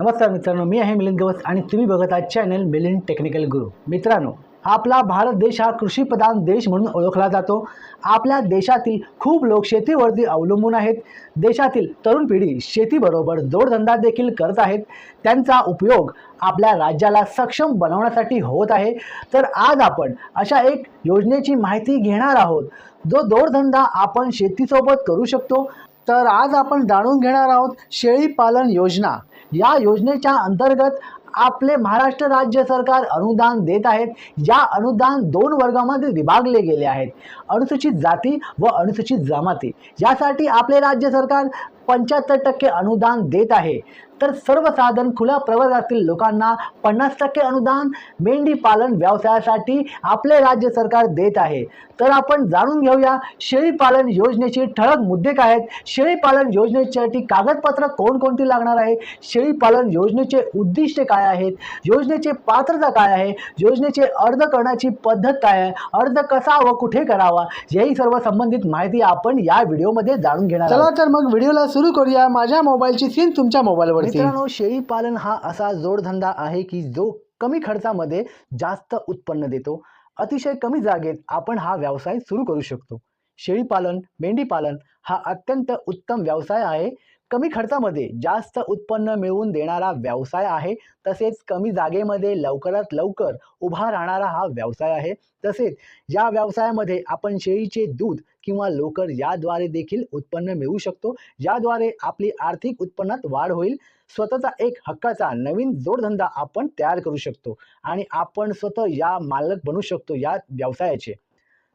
नमस्कार मित्रांनो मी आहे मिलिंद गवस आणि तुम्ही बघत आहात चॅनल मिलिंद टेक्निकल गुरु. मित्रांनो आपला भारत देश हा कृषीप्रधान देश म्हणून ओळखला जातो. आपल्या देशातील खूप लोक शेतीवरती अवलंबून आहेत. देशातील तरुण पिढी शेतीबरोबर जोडधंदा देखील करत आहेत. त्यांचा उपयोग आपल्या राज्याला सक्षम बनवण्यासाठी होत आहे. तर आज आपण अशा एक योजनेची माहिती घेणार आहोत. जो जोडधंदा आपण शेतीसोबत करू शकतो. तर आज आपण जाणून घेणार आहोत शेळी पालन योजना. या योजनेच्या अंतर्गत आपले महाराष्ट्र राज्य सरकार अनुदान देत आहेत. या अनुदान दोन वर्गामध्ये विभागले गेले आहेत. अनुसूचित जाती व अनुसूचित जमाती. यासाठी आपले राज्य सरकार पंच्याहत्तर टक्के अनुदान देत आहे. तर सर्वसाधारण खुल्या प्रवर्गातील लोकांना पन्नास टक्के अनुदान मेंढी पालन व्यवसायासाठी आपले राज्य सरकार देत आहे. तर आपण जाणून घेऊया शेळी पालन योजनेचे ठळक मुद्दे काय आहेत? शेळी पालन योजनेसाठी कागदपत्र कोणकोणती लागणार आहे? शेळी पालन योजनेचे उद्दिष्ट काय आहेत? योजनेचे पात्रता काय आहे? योजनेचे अर्ज करण्याची पद्धत काय आहे? अर्ज कसा व कुठे करावा? याही सर्व संबंधित माहिती आपण या व्हिडिओमध्ये जाणून घेणार चला तर मग व्हिडिओला सुरू करूया माझ्या मोबाईलची सीन तुमच्या मोबाईलवर मित्रांनो शेळी पालन हा असा जोडधंदा आहे की जो कमी खर्चामध्ये जास्त उत्पन्न देतो. अतिशय कमी जागेत आपण हा व्यवसाय सुरू करू शकतो. शेळी पालन मेंढी पालन हा अत्यंत उत्तम व्यवसाय आहे. कमी खर्चामध्ये जास्त उत्पन्न मिळवून देणारा व्यवसाय आहे. तसेच कमी जागेमध्ये लवकरात लवकर उभा राहणारा हा व्यवसाय आहे. तसेच या व्यवसायामध्ये आपण शेळीचे दूध किंवा लोकर याद्वारे देखील उत्पन्न मिळवू शकतो. याद्वारे आपली आर्थिक उत्पन्नात वाढ होईल. स्वतःचा एक हक्काचा नवीन जोडधंदा आपण तयार करू शकतो आणि आपण स्वतः या मालक बनू शकतो या व्यवसायाचे.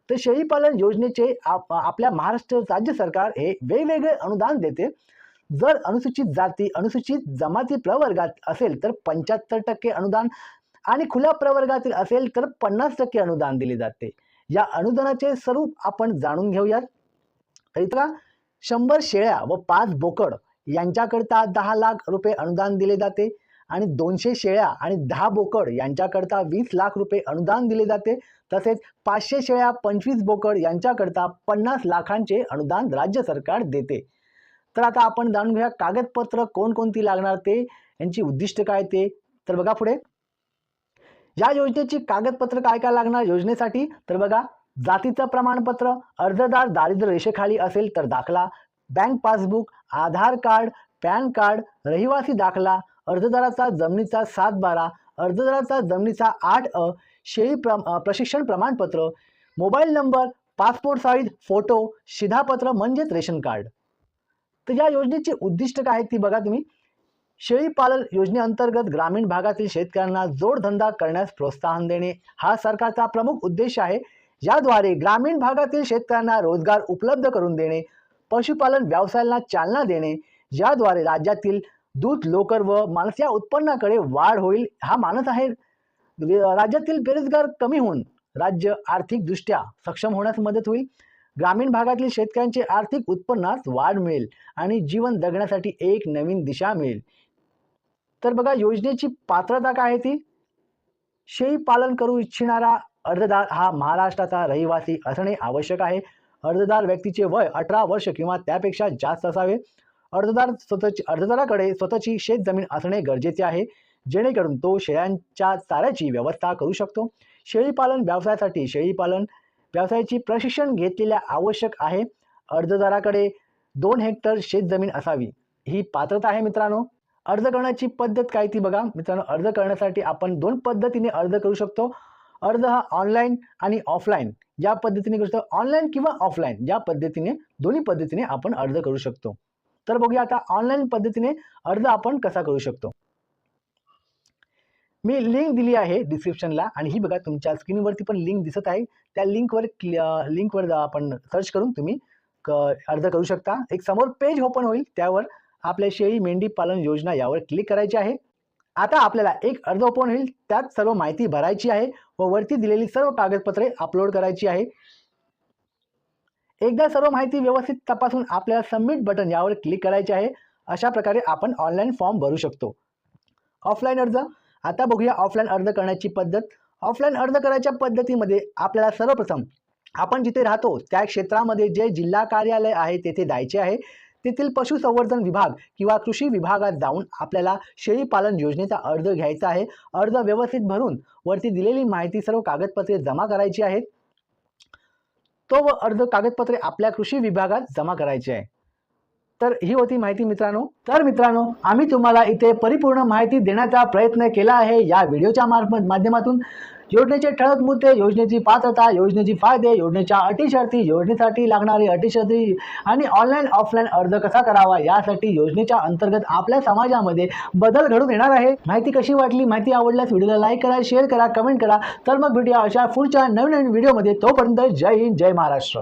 तर शेळीपालन योजनेचे आप आपल्या महाराष्ट्र राज्य सरकार हे वेगवेगळे अनुदान देते. जर अनुसूचित जाती अनुसूचित जमाती प्रवर्गात असेल तर पंच्याहत्तर टक्के अनुदान आणि खुल्या प्रवर्गातील असेल तर पन्नास टक्के अनुदान दिले जाते. या अनुदानाचे स्वरूप आपण जाणून घेऊयात. तर शंभर शेळ्या व पाच बोकड यांच्याकरता दहा लाख रुपये अनुदान दिले जाते आणि दोनशे शेळ्या आणि दहा बोकड यांच्याकरता वीस लाख रुपये अनुदान दिले जाते. तसेच पाचशे शेळ्या पंचवीस बोकड यांच्याकरता पन्नास लाखांचे अनुदान राज्य सरकार देते. तर आता आपण जाणून घेऊया कागदपत्र कोणकोणती लागणार ते यांची उद्दिष्ट काय ते. तर बघा पुढे. या योजनेची कागदपत्र काय काय लागणार योजनेसाठी? तर बघा जातीचं प्रमाणपत्र अर्जदार दारिद्र्य रेषेखाली असेल तर दाखला bank passbook Aadhaar card PAN card रहिवासी दाखला अर्जदाराचा जमिनीचा सात बारा अर्जदाराचा जमिनीचा आठ अ शेळी प्र प्रशिक्षण प्रमाणपत्र mobile number passport size photo शिधापत्र म्हणजेच रेशन कार्ड. तर या योजनेचे उद्दिष्ट काय आहेत ती बघा तुम्ही. शेळी पालन योजनेअंतर्गत ग्रामीण भागातील शेतकऱ्यांना जोडधंदा करण्यास प्रोत्साहन देणे हा सरकारचा प्रमुख उद्देश आहे. याद्वारे ग्रामीण भागातील शेतकऱ्यांना रोजगार उपलब्ध करून देणे पशुपालन व्यवसायाला चालना देणे याद्वारे राज्यातील दूध लोकर व मांस या उत्पन्नाकडे वाढ होईल हा मानस आहे. राज्यातील बेरोजगार कमी होऊन राज्य आर्थिकदृष्ट्या सक्षम होण्यास मदत होईल. ग्रामीण भागातील शेतकऱ्यांचे आर्थिक उत्पन्नात वाढ मिळेल आणि जीवन जगण्यासाठी एक नवीन दिशा मिळेल. तर बघा योजनेची पात्रता काय आहे ती? शेळी पालन करू इच्छिणारा अर्जदार हा महाराष्ट्राचा रहिवासी असणे आवश्यक आहे. अर्जदार व्यक्तीचे वय अठरा वर्ष किंवा त्यापेक्षा जास्त असावे. अर्जदार स्वतःची अर्जदाराकडे स्वतःची शेतजमीन असणे गरजेचे आहे. जेणेकरून तो शेळ्यांच्या चाऱ्याची व्यवस्था करू शकतो. शेळीपालन व्यवसायासाठी शेळीपालन व्यवसायाची प्रशिक्षण घेतलेल्या आवश्यक आहे. अर्जदाराकडे दोन हेक्टर शेतजमीन असावी. ही पात्रता आहे मित्रांनो. अर्ज करण्याची पद्धत काय ती बघा. मित्रांनो अर्ज करण्यासाठी आपण दोन पद्धतीने अर्ज करू शकतो. अर्ज हा ऑनलाईन आणि ऑफलाईन. या पद्धतीने करू शकतो. ऑनलाईन किंवा ऑफलाईन. या पद्धतीने दोन्ही पद्धतीने आपण अर्ज करू शकतो. तर बघूया आता ऑनलाईन पद्धतीने अर्ज आपण कसा करू शकतो. मी लिंक दिली आहे डिस्क्रिप्शनला आणि ही बघा तुमच्या स्क्रीनवरती पण लिंक दिसत आहे. त्या लिंकवर लिंकवर आपण सर्च करून तुम्ही क अर्ज करू शकता. एक समोर पेज ओपन होईल. त्यावर आपल्या शेळी मेंढी पालन योजना यावर क्लिक करायची आहे. आता आपल्याला एक अर्ज ओपन होईल. त्यात सर्व माहिती भरायची आहे व वरती दिलेली सर्व कागदपत्रे अपलोड करायची आहे. एकदा सर्व माहिती व्यवस्थित तपासून आपल्याला सबमिट बटन यावर क्लिक करायचे आहे. अशा प्रकारे आपण ऑनलाईन फॉर्म भरू शकतो. ऑफलाईन अर्ज आता बघूया ऑफलाईन अर्ज करण्याची पद्धत. ऑफलाईन अर्ज करायच्या पद्धतीमध्ये आपल्याला सर्वप्रथम आपण जिथे राहतो त्या क्षेत्रामध्ये जे जिल्हा कार्यालय आहे तेथे जायचे आहे. तेथील पशुसंवर्धन विभाग किंवा कृषी विभागात जाऊन आपल्याला शेळीपालन योजनेचा अर्ज घ्यायचा आहे. अर्ज व्यवस्थित भरून वरती दिलेली माहिती सर्व कागदपत्रे जमा करायची आहेत. तो व अर्ज कागदपत्रे आपल्या कृषी विभागात जमा करायचे आहे. तर ही होती माहिती मित्रांनो. तर मित्रांनो आम्ही तुम्हाला इथे परिपूर्ण माहिती देण्याचा प्रयत्न केला आहे या व्हिडिओच्या मार्फत माध्यमातून. योजनेचे ठळक मुद्दे योजनेची पात्रता योजनेचे फायदे योजनेच्या अटी शर्ती योजनेसाठी लागणारी अटी शर्ती आणि ऑनलाईन ऑफलाईन अर्ज कसा करावा यासाठी योजनेच्या अंतर्गत आपल्या समाजामध्ये बदल घडून येणार आहे. माहिती कशी वाटली माहिती आवडल्यास व्हिडिओला लाईक करा शेअर करा कमेंट करा. तर मग भेटूया अशा पुढच्या नवीन नवीन व्हिडिओमध्ये. तोपर्यंत जय हिंद जय महाराष्ट्र.